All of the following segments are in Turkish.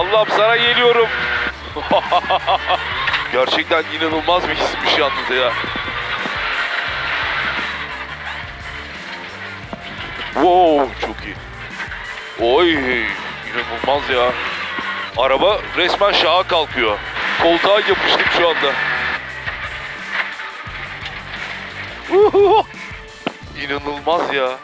Allah'ım sana geliyorum. Gerçekten inanılmaz bir hismiş yalnız ya. Wow çok iyi. Oy inanılmaz ya. Araba resmen şaha kalkıyor. Koltuğa yapıştık şu anda. İnanılmaz ya.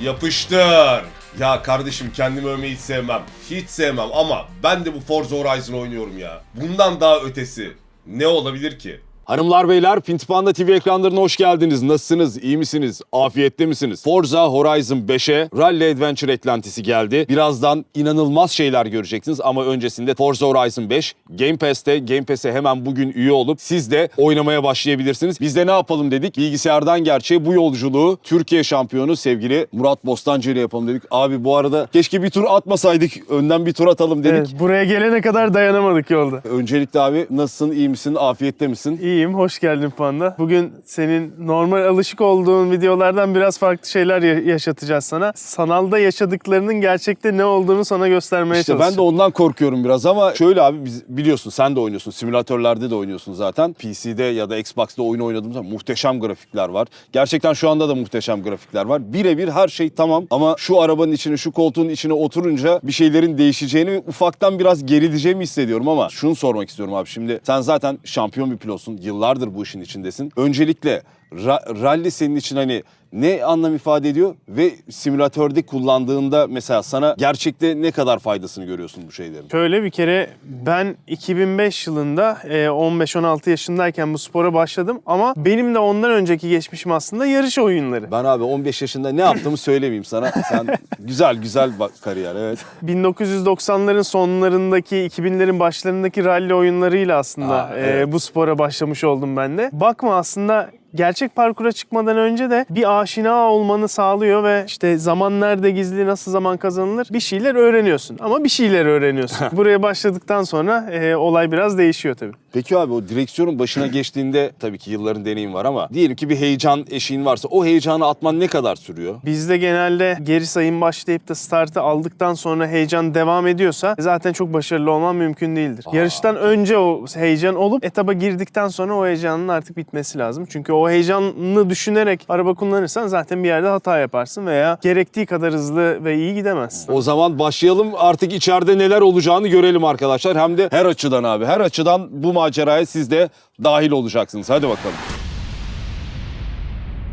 Yapıştır. Ya kardeşim kendimi övmeyi hiç sevmem. Hiç sevmem ama ben de bu Forza Horizon oynuyorum ya. Bundan daha ötesi ne olabilir ki? Hanımlar beyler Pintipanda TV ekranlarına hoş geldiniz. Nasılsınız? İyi misiniz? Afiyette misiniz? Forza Horizon 5'e Rally Adventure eklentisi geldi. Birazdan inanılmaz şeyler göreceksiniz ama öncesinde Forza Horizon 5 Game Pass'te. Game Pass'e hemen bugün üye olup siz de oynamaya başlayabilirsiniz. Biz de ne yapalım dedik? Bilgisayardan gerçeğe bu yolculuğu Türkiye şampiyonu sevgili Murat Bostancı ile yapalım dedik. Abi bu arada keşke bir tur atmasaydık. Önden bir tur atalım dedik. Evet, buraya gelene kadar dayanamadık yolda. Öncelikle abi nasılsın? iyi misin? Afiyette misin? İyiyim, hoş geldin Panda. Bugün senin normal alışık olduğun videolardan biraz farklı şeyler ya- yaşatacağız sana. Sanalda yaşadıklarının gerçekte ne olduğunu sana göstermeye İşte ben çalışacağım. de ondan korkuyorum biraz ama şöyle abi biz biliyorsun sen de oynuyorsun. Simülatörlerde de oynuyorsun zaten. PC'de ya da Xbox'ta oyun oynadığım zaman muhteşem grafikler var. Gerçekten şu anda da muhteşem grafikler var. Birebir her şey tamam ama şu arabanın içine, şu koltuğun içine oturunca bir şeylerin değişeceğini ufaktan biraz gerileceğimi hissediyorum ama şunu sormak istiyorum abi. Şimdi sen zaten şampiyon bir pilotsun. Yıllardır bu işin içindesin. Öncelikle ra- rally senin için hani ne anlam ifade ediyor ve simülatörde kullandığında mesela sana gerçekte ne kadar faydasını görüyorsun bu şeylerin? Şöyle bir kere ben 2005 yılında e, 15-16 yaşındayken bu spora başladım ama benim de ondan önceki geçmişim aslında yarış oyunları. Ben abi 15 yaşında ne yaptığımı söylemeyeyim sana. Sen güzel güzel bak kariyer evet. 1990'ların sonlarındaki, 2000'lerin başlarındaki rally oyunlarıyla aslında Aa, e, evet. bu spora başlamış oldum ben de. Bakma aslında gerçek parkura çıkmadan önce de bir aşina olmanı sağlıyor ve işte zaman nerede gizli, nasıl zaman kazanılır bir şeyler öğreniyorsun. Ama bir şeyler öğreniyorsun. Buraya başladıktan sonra e, olay biraz değişiyor tabii. Peki abi o direksiyonun başına geçtiğinde tabii ki yılların deneyim var ama diyelim ki bir heyecan eşiğin varsa o heyecanı atman ne kadar sürüyor? Bizde genelde geri sayım başlayıp da startı aldıktan sonra heyecan devam ediyorsa zaten çok başarılı olman mümkün değildir. Yarıştan önce o heyecan olup etaba girdikten sonra o heyecanın artık bitmesi lazım. Çünkü o heyecanını düşünerek araba kullanırsan zaten bir yerde hata yaparsın veya gerektiği kadar hızlı ve iyi gidemezsin. O zaman başlayalım artık içeride neler olacağını görelim arkadaşlar. Hem de her açıdan abi. Her açıdan bu maceraya siz de dahil olacaksınız. Hadi bakalım.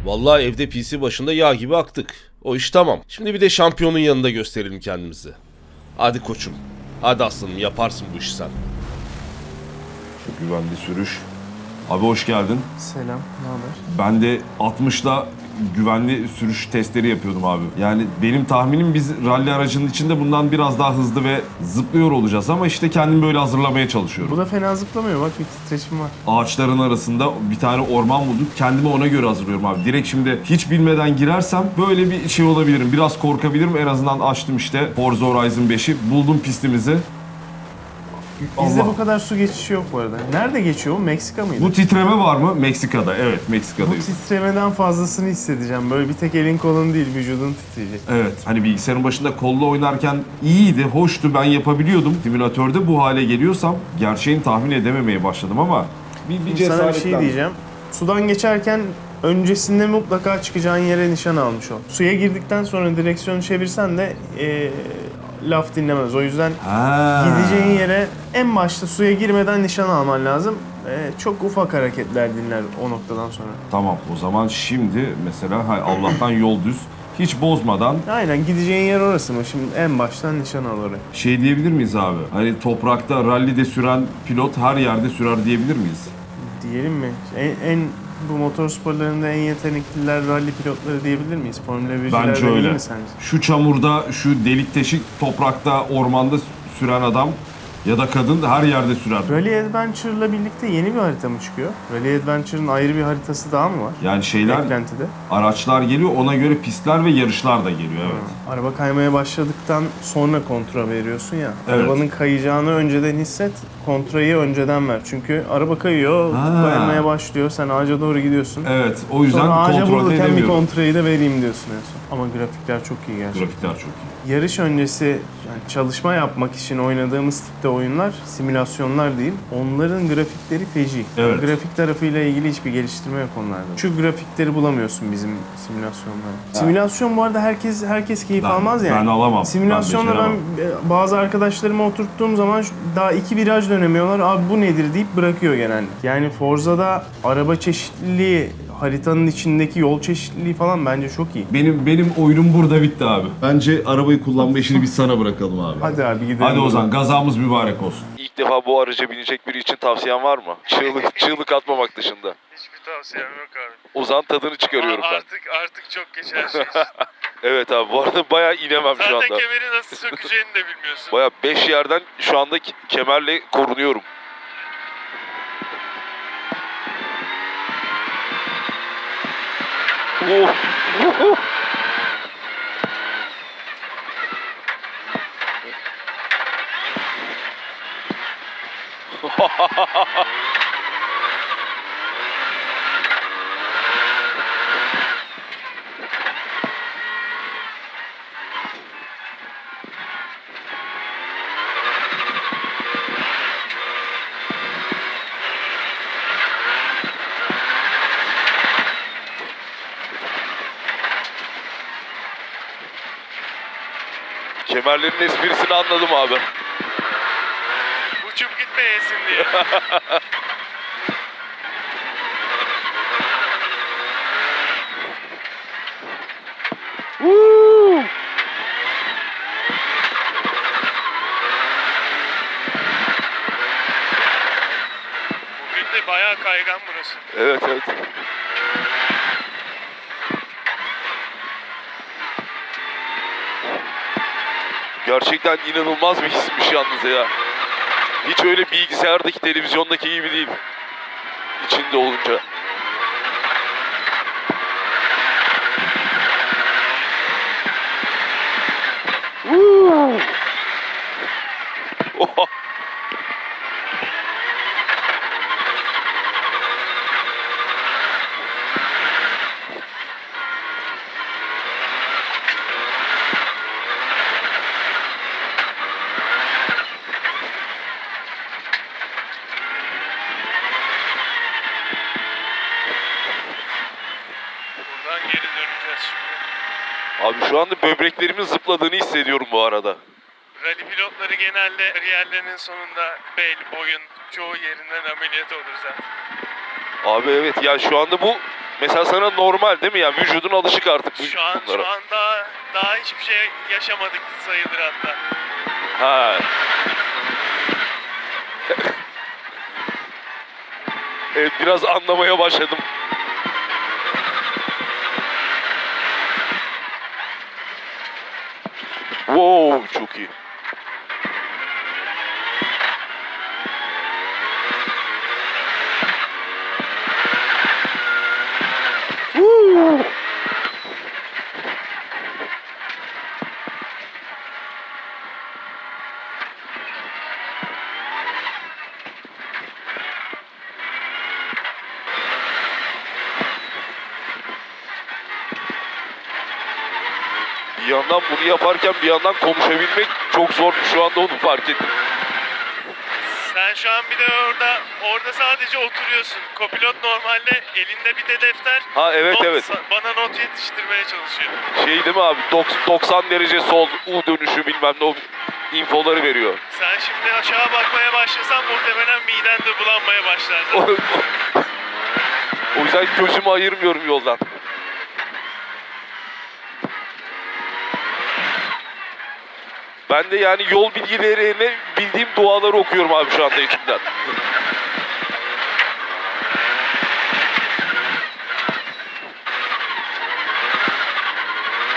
Vallahi evde PC başında yağ gibi aktık. O iş tamam. Şimdi bir de şampiyonun yanında gösterelim kendimizi. Hadi koçum. Hadi aslanım yaparsın bu işi sen. Çok güvenli sürüş. Abi hoş geldin. Selam, ne haber? Ben de 60'la güvenli sürüş testleri yapıyordum abi. Yani benim tahminim biz rally aracının içinde bundan biraz daha hızlı ve zıplıyor olacağız ama işte kendimi böyle hazırlamaya çalışıyorum. Bu da fena zıplamıyor bak bir titreşim var. Ağaçların arasında bir tane orman bulduk. Kendimi ona göre hazırlıyorum abi. Direkt şimdi hiç bilmeden girersem böyle bir şey olabilirim. Biraz korkabilirim. En azından açtım işte Forza Horizon 5'i. Buldum pistimizi. Bizde Allah. bu kadar su geçişi yok bu arada. Nerede geçiyor bu? Meksika mıydı? Bu titreme var mı? Meksika'da. Evet Bu Meksika'dayız. titremeden fazlasını hissedeceğim. Böyle bir tek elin kolun değil, vücudun titreyecek. Evet. Hani bilgisayarın başında kolla oynarken iyiydi, hoştu. Ben yapabiliyordum. Simülatörde bu hale geliyorsam gerçeğini tahmin edememeye başladım ama bir, bir Sana bir şey diyeceğim. Sudan geçerken öncesinde mutlaka çıkacağın yere nişan almış ol. Suya girdikten sonra direksiyonu çevirsen de eee, laf dinlemez. O yüzden Ha. gideceğin yere en başta suya girmeden nişan alman lazım. Eee, çok ufak hareketler dinler o noktadan sonra. Tamam o zaman şimdi mesela hay Allah'tan yol düz. Hiç bozmadan Aynen gideceğin yer orası mı? Şimdi en baştan nişan al oraya. şey diyebilir miyiz abi? Hani toprakta rallide süren pilot her yerde sürer diyebilir miyiz? Diyelim mi? En, en bu motor sporlarında en yetenekliler rally pilotları diyebilir miyiz? Formula 1'cilerden Bence öyle. mi sence? Şu çamurda, şu delik teşik toprakta, ormanda süren adam ya da kadın her yerde sürer. Rally Adventure'la birlikte yeni bir harita mı çıkıyor? Rally Adventure'ın ayrı bir haritası daha mı var? Yani şeyler, Eklentide. araçlar geliyor ona göre pistler ve yarışlar da geliyor evet. Araba kaymaya başladıktan sonra kontra veriyorsun ya. Evet. Arabanın kayacağını önceden hisset, kontrayı önceden ver. Çünkü araba kayıyor, Ha. kaymaya başlıyor, sen ağaca doğru gidiyorsun. Evet o yüzden Sonra ağaca kontrol vururken bir kontrayı da vereyim diyorsun en son. Ama grafikler çok iyi gerçekten. Grafikler çok iyi. Yarış öncesi yani çalışma yapmak için oynadığımız tipte oyunlar simülasyonlar değil. Onların grafikleri feci. Evet. Grafik tarafıyla ilgili hiçbir geliştirme yok onlarda. Şu grafikleri bulamıyorsun bizim simülasyonlarda. Simülasyon bu arada herkes herkes keyif Ben- almaz yani. ben alamam. Simülasyonda Ben ben, beceremem. e, bazı arkadaşlarıma oturttuğum zaman daha iki viraj dönemiyorlar. Abi bu nedir deyip bırakıyor genellikle. Yani Forza'da araba çeşitliliği, haritanın içindeki yol çeşitliliği falan bence çok iyi. Benim benim oyunum burada bitti abi. Bence arabayı kullanma işini biz sana bırakalım abi. Hadi abi gidelim. Hadi o zaman gazamız mübarek olsun. İlk defa bu araca binecek biri için tavsiyen var mı? Çığlık, çığlık atmamak dışında. Hiçbir tavsiyem yok abi. O zaman tadını çıkarıyorum ben. Artık artık çok geç her şey. Evet abi bu arada bayağı inemem şu anda. kemeri nasıl sökeceğini de bilmiyorsun. Bayağı 5 yerden şu anda ke- kemerle korunuyorum. おおおハハハハ Kemerlerin esprisini anladım abi. Uçup gitmeyesin diye. Bugün de bayağı kaygan burası. Evet evet. Gerçekten inanılmaz bir hismiş yalnız ya. Hiç öyle bilgisayardaki, televizyondaki gibi değil. İçinde olunca. Woo! Oha! Buradan geri döneceğiz şimdi. Abi şu anda böbreklerimin zıpladığını hissediyorum bu arada. Rally pilotları genelde kariyerlerinin sonunda bel, boyun çoğu yerinden ameliyat olur zaten. Abi evet ya şu anda bu mesela sana normal değil mi ya? Vücudun alışık artık Şu an bunlara. şu an daha, daha hiçbir şey yaşamadık sayılır hatta. Ha. evet biraz anlamaya başladım. Wow çok iyi. Yandan bunu yaparken bir yandan konuşabilmek çok zor. Şu anda onu fark ettim. Sen şu an bir de orada orada sadece oturuyorsun. Kopilot normalde elinde bir de defter. Ha evet not- evet. Bana not yetiştirmeye çalışıyor. Şey değil mi abi? Dok- 90 derece sol U dönüşü bilmem ne o infoları veriyor. Sen şimdi aşağı bakmaya başlasan muhtemelen miden de bulanmaya başlar. o yüzden gözümü ayırmıyorum yoldan. Ben de yani yol bilgilerine bildiğim duaları okuyorum abi şu anda içimden.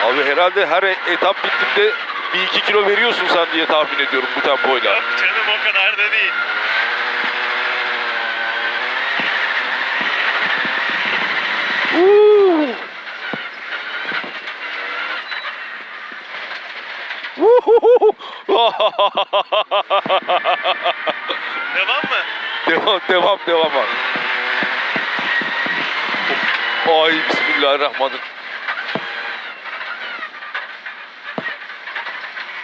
Abi herhalde her etap bittiğinde bir iki kilo veriyorsun sen diye tahmin ediyorum bu tempoyla. Yok canım o kadar Umurumda değil. Devam mı? devam devam devam abi. Ay bismillahirrahmanirrahim.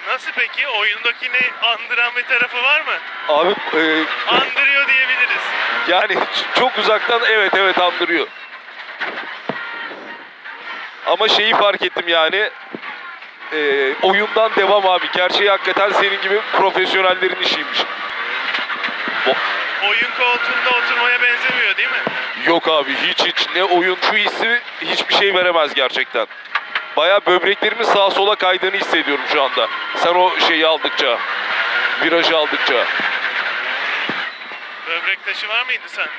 Nasıl peki? Oyundakini andıran bir tarafı var mı? Abi e, Andırıyor diyebiliriz. yani ç- çok uzaktan evet evet andırıyor. Ama şeyi fark ettim yani. E, oyundan devam abi. Gerçeği hakikaten senin gibi profesyonellerin işiymiş. Oyun koltuğunda oturmaya benzemiyor değil mi? Yok abi hiç hiç ne oyun şu hissi hiçbir şey veremez gerçekten. Baya böbreklerimin sağa sola kaydığını hissediyorum şu anda. Sen o şeyi aldıkça, virajı aldıkça. Taşı var mıydı sende?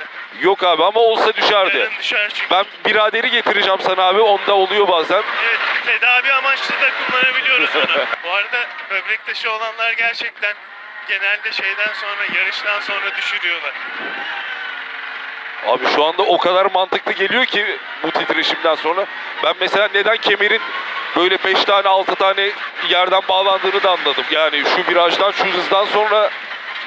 Yok abi ama olsa düşerdi. Yarın düşer çünkü. Ben biraderi getireceğim sana abi. Onda oluyor bazen. Evet, tedavi amaçlı da kullanabiliyoruz bunu. Bu arada böbrek taşı olanlar gerçekten genelde şeyden sonra, yarıştan sonra düşürüyorlar. Abi şu anda o kadar mantıklı geliyor ki bu titreşimden sonra. Ben mesela neden kemerin böyle 5 tane 6 tane yerden bağlandığını da anladım. Yani şu virajdan şu hızdan sonra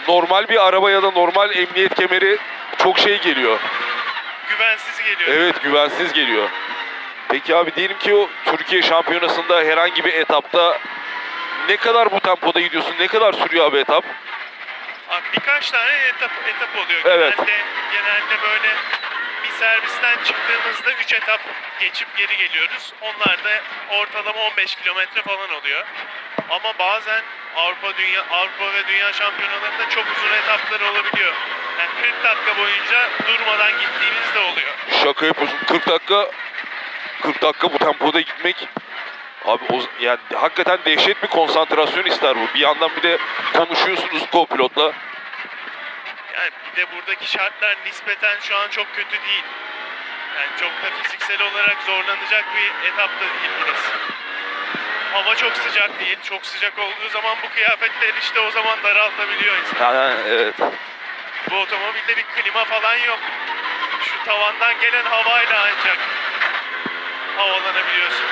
normal bir araba ya da normal emniyet kemeri çok şey geliyor. Güvensiz geliyor. Evet güvensiz geliyor. Peki abi diyelim ki o Türkiye şampiyonasında herhangi bir etapta ne kadar bu tempoda gidiyorsun? Ne kadar sürüyor abi etap? Abi birkaç tane etap etap oluyor. Evet. Genelde genelde böyle bir servisten çıktığımızda 3 etap geçip geri geliyoruz. Onlar da ortalama 15 kilometre falan oluyor. Ama bazen Avrupa Dünya Avrupa ve Dünya Şampiyonalarında çok uzun etaplar olabiliyor. Yani 40 dakika boyunca durmadan gittiğimiz de oluyor. Şaka yapıyorsun. 40 dakika 40 dakika bu tempoda gitmek Abi o, yani hakikaten dehşet bir konsantrasyon ister bu. Bir yandan bir de konuşuyorsunuz co-pilotla. Yani bir de buradaki şartlar nispeten şu an çok kötü değil. Yani çok da fiziksel olarak zorlanacak bir etapta değil burası. Hava çok sıcak değil. Çok sıcak olduğu zaman bu kıyafetler işte o zaman daraltabiliyor insan. Ha, evet. Bu otomobilde bir klima falan yok. Şu tavandan gelen havayla ancak havalanabiliyorsun.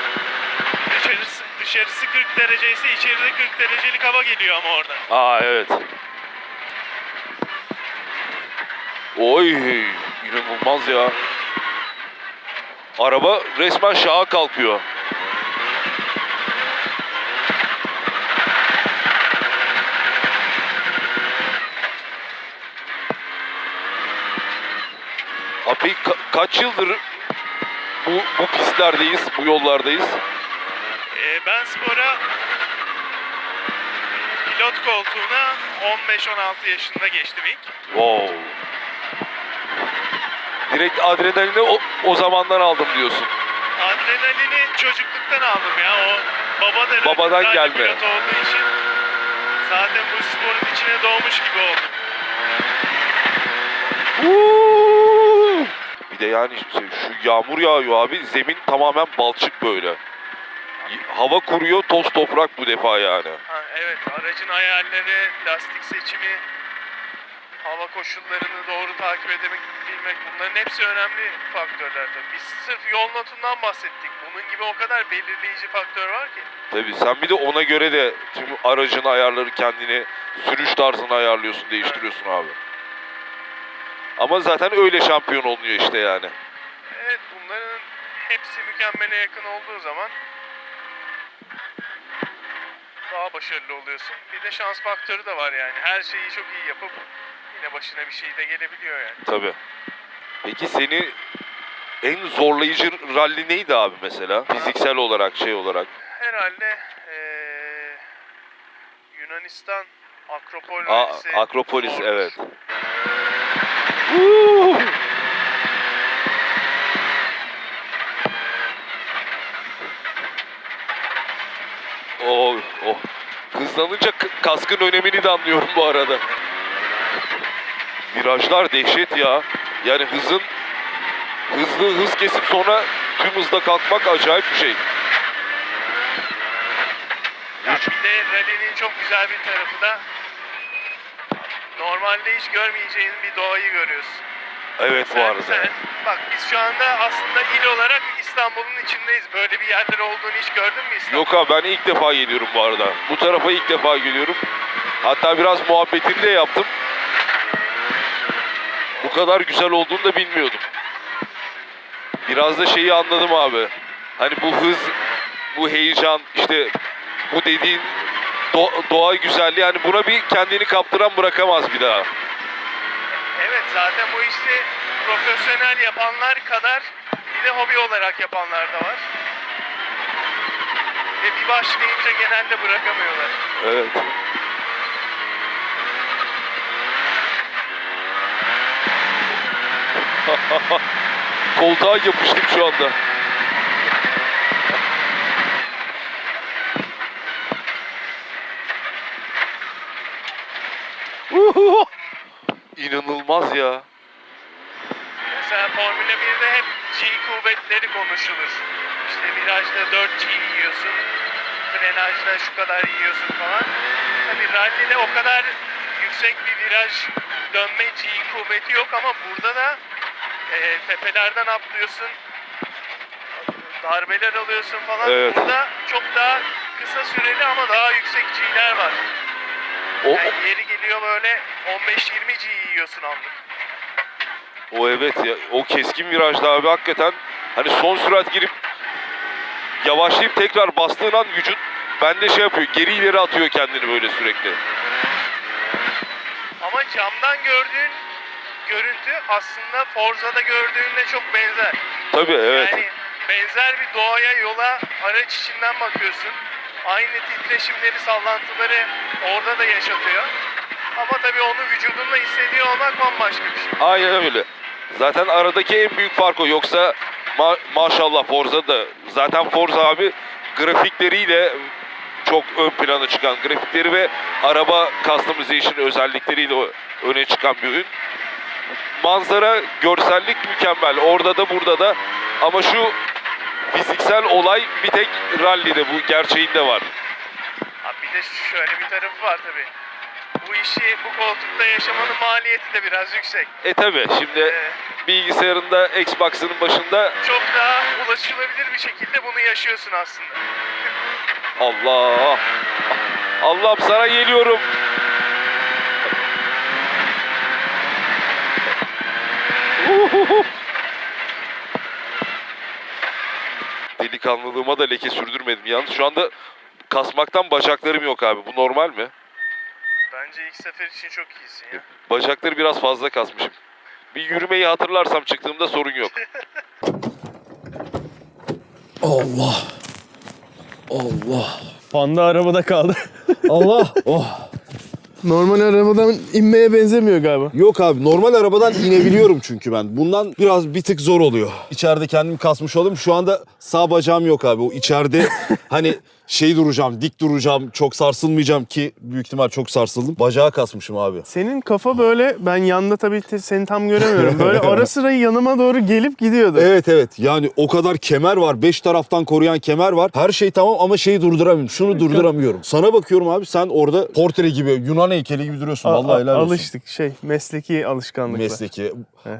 Dışarısı, dışarısı 40 derece ise içeride 40 derecelik hava geliyor ama oradan. Aa evet. Oy inanılmaz ya. Araba resmen şaha kalkıyor. Abi ka- kaç yıldır bu, bu pistlerdeyiz, bu yollardayız? Ee, ben spora pilot koltuğuna 15-16 yaşında geçtim ilk. Wow. Direkt adrenalini o, o zamandan aldım diyorsun. Adrenalini çocukluktan aldım ya. O baba da Babadan gelme. pilot olduğu için zaten bu sporun içine doğmuş gibi oldum. Bir de yani şu yağmur yağıyor abi. Zemin tamamen balçık böyle. Hava kuruyor, toz toprak bu defa yani. Ha, evet aracın ayarları, lastik seçimi, hava koşullarını doğru takip edebilmek bunların hepsi önemli faktörler tabii. Biz sırf yol notundan bahsettik. Bunun gibi o kadar belirleyici faktör var ki. Tabii sen bir de ona göre de tüm aracın ayarları kendini, sürüş tarzını ayarlıyorsun, değiştiriyorsun abi. Ama zaten öyle şampiyon olunuyor işte yani. Evet bunların hepsi mükemmele yakın olduğu zaman daha başarılı oluyorsun. Bir de şans faktörü de var yani. Her şeyi çok iyi yapıp yine başına bir şey de gelebiliyor yani. Tabii. Peki seni en zorlayıcı ralli neydi abi mesela? Fiziksel olarak, şey olarak. Herhalde eee, Yunanistan Akropol A- rallisi Akropolis zordur. Evet. Oh, oh. Hızlanınca kaskın önemini de anlıyorum bu arada. Virajlar dehşet ya. Yani hızın hızlı hız kesip sonra tüm hızda kalkmak acayip bir şey. Ya bir de rally'nin çok güzel bir tarafı da Normalde hiç görmeyeceğin bir doğayı görüyorsun. Evet bu arada. sen- bak biz şu anda aslında il olarak İstanbul'un içindeyiz. Böyle bir yerler olduğunu hiç gördün mü İstanbul'da? Yok abi ben ilk defa geliyorum bu arada. Bu tarafa ilk defa geliyorum. Hatta biraz muhabbetini de yaptım. Bu kadar güzel olduğunu da bilmiyordum. Biraz da şeyi anladım abi. Hani bu hız, bu heyecan, işte bu dediğin do- doğa güzelliği hani buna bir kendini kaptıran bırakamaz bir daha. Evet zaten bu işi profesyonel yapanlar kadar bir de hobi olarak yapanlar da var. Ve bir başlayınca genelde bırakamıyorlar. Evet. Koltuğa yapıştım şu anda. Uhuhu! İnanılmaz ya. Mesela Formula 1'de hep G kuvvetleri konuşulur. İşte virajda 4 G yiyorsun, frenajda şu kadar yiyorsun falan. Tabii rallide o kadar yüksek bir viraj dönme G kuvveti yok ama burada da e, tepelerden atlıyorsun, darbeler alıyorsun falan. Evet. Burada çok daha kısa süreli ama daha yüksek G'ler var. O, Yani yeri geliyor böyle 15-20 G yiyorsun anlık. O evet ya o keskin virajda abi hakikaten hani son sürat girip yavaşlayıp tekrar bastığın an vücut bende şey yapıyor geri ileri atıyor kendini böyle sürekli. Ama camdan gördüğün görüntü aslında Forza'da gördüğünle çok benzer. Tabii evet. Yani benzer bir doğaya, yola araç içinden bakıyorsun. Aynı titreşimleri, sallantıları orada da yaşatıyor. Ama tabii onu vücudunla hissediyor olmak bambaşka bir şey. Aynen öyle. Zaten aradaki en büyük fark o. Yoksa ma- maşallah Forza da zaten Forza abi grafikleriyle çok ön plana çıkan grafikleri ve araba customization özellikleriyle öne çıkan bir ürün. Manzara, görsellik mükemmel. Orada da burada da ama şu fiziksel olay bir tek rallide bu gerçeğinde var. Abi bir de şöyle bir tarafı var tabii. Bu işi bu koltukta yaşamanın maliyeti de biraz yüksek. E tabi şimdi Ee, bilgisayarında Xbox'ının başında çok daha ulaşılabilir bir şekilde bunu yaşıyorsun aslında. Allah. Allah'ım sana geliyorum. Uhuhu. Delikanlılığıma da leke sürdürmedim. Yalnız şu anda kasmaktan bacaklarım yok abi. Bu normal mi? Bence ilk sefer için çok iyisin ya. Bacakları biraz fazla kasmışım. Bir yürümeyi hatırlarsam çıktığımda sorun yok. Allah. Allah. Panda arabada kaldı. Allah. Oh. Normal arabadan inmeye benzemiyor galiba. Yok abi normal arabadan inebiliyorum çünkü ben. Bundan biraz bir tık zor oluyor. İçeride kendimi kasmış olayım. Şu anda sağ bacağım yok abi. O içeride hani şey duracağım, dik duracağım, çok sarsılmayacağım ki büyük ihtimal çok sarsıldım. Bacağı kasmışım abi. Senin kafa böyle ben yanda tabii te- seni tam göremiyorum. Böyle ara sıra yanıma doğru gelip gidiyordu. Evet evet yani o kadar kemer var. Beş taraftan koruyan kemer var. Her şey tamam ama şeyi durduramıyorum. Şunu durduramıyorum. Sana bakıyorum abi sen orada portre gibi Yunan heykeli gibi duruyorsun. A- Vallahi helal olsun. alıştık şey mesleki alışkanlıklar. mesleki.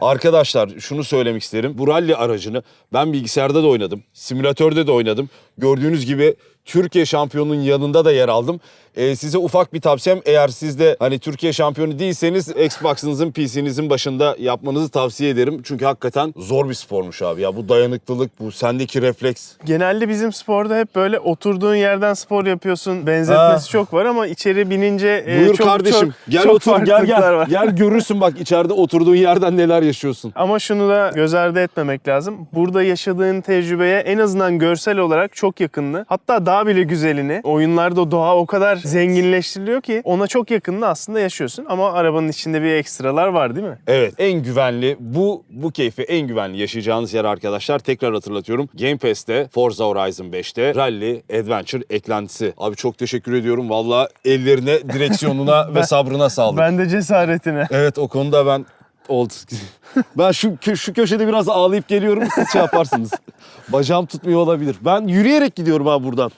Arkadaşlar şunu söylemek isterim. Bu rally aracını ben bilgisayarda da oynadım. Simülatörde de oynadım. Gördüğünüz gibi Türkiye şampiyonunun yanında da yer aldım. Ee, size ufak bir tavsiyem eğer siz de hani Türkiye şampiyonu değilseniz Xbox'ınızın PC'nizin başında yapmanızı tavsiye ederim. Çünkü hakikaten zor bir spormuş abi ya. Bu dayanıklılık, bu sendeki refleks. Genelde bizim sporda hep böyle oturduğun yerden spor yapıyorsun. Benzetmesi Ha. çok var ama içeri binince e, Buyur çok, kardeşim. çok, gel çok otur gel farklılıklar gel. var. Gel görürsün bak içeride oturduğun yerden neler yaşıyorsun. Ama şunu da göz ardı etmemek lazım. Burada yaşadığın tecrübeye en azından görsel olarak çok yakındı. Hatta daha bile güzelini. Oyunlarda doğa o kadar zenginleştiriliyor ki ona çok yakınını aslında yaşıyorsun. Ama arabanın içinde bir ekstralar var değil mi? Evet en güvenli bu bu keyfi en güvenli yaşayacağınız yer arkadaşlar tekrar hatırlatıyorum. Game Pass'te Forza Horizon 5'te Rally Adventure eklentisi. Abi çok teşekkür ediyorum. Valla ellerine, direksiyonuna ve sabrına sağlık. Ben de cesaretine. Evet o konuda ben oldu. ben şu şu köşede biraz ağlayıp geliyorum siz şey yaparsınız. Bacağım tutmuyor olabilir. Ben yürüyerek gidiyorum abi buradan.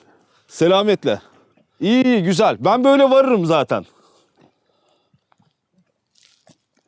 Selametle. İyi iyi güzel. Ben böyle varırım zaten.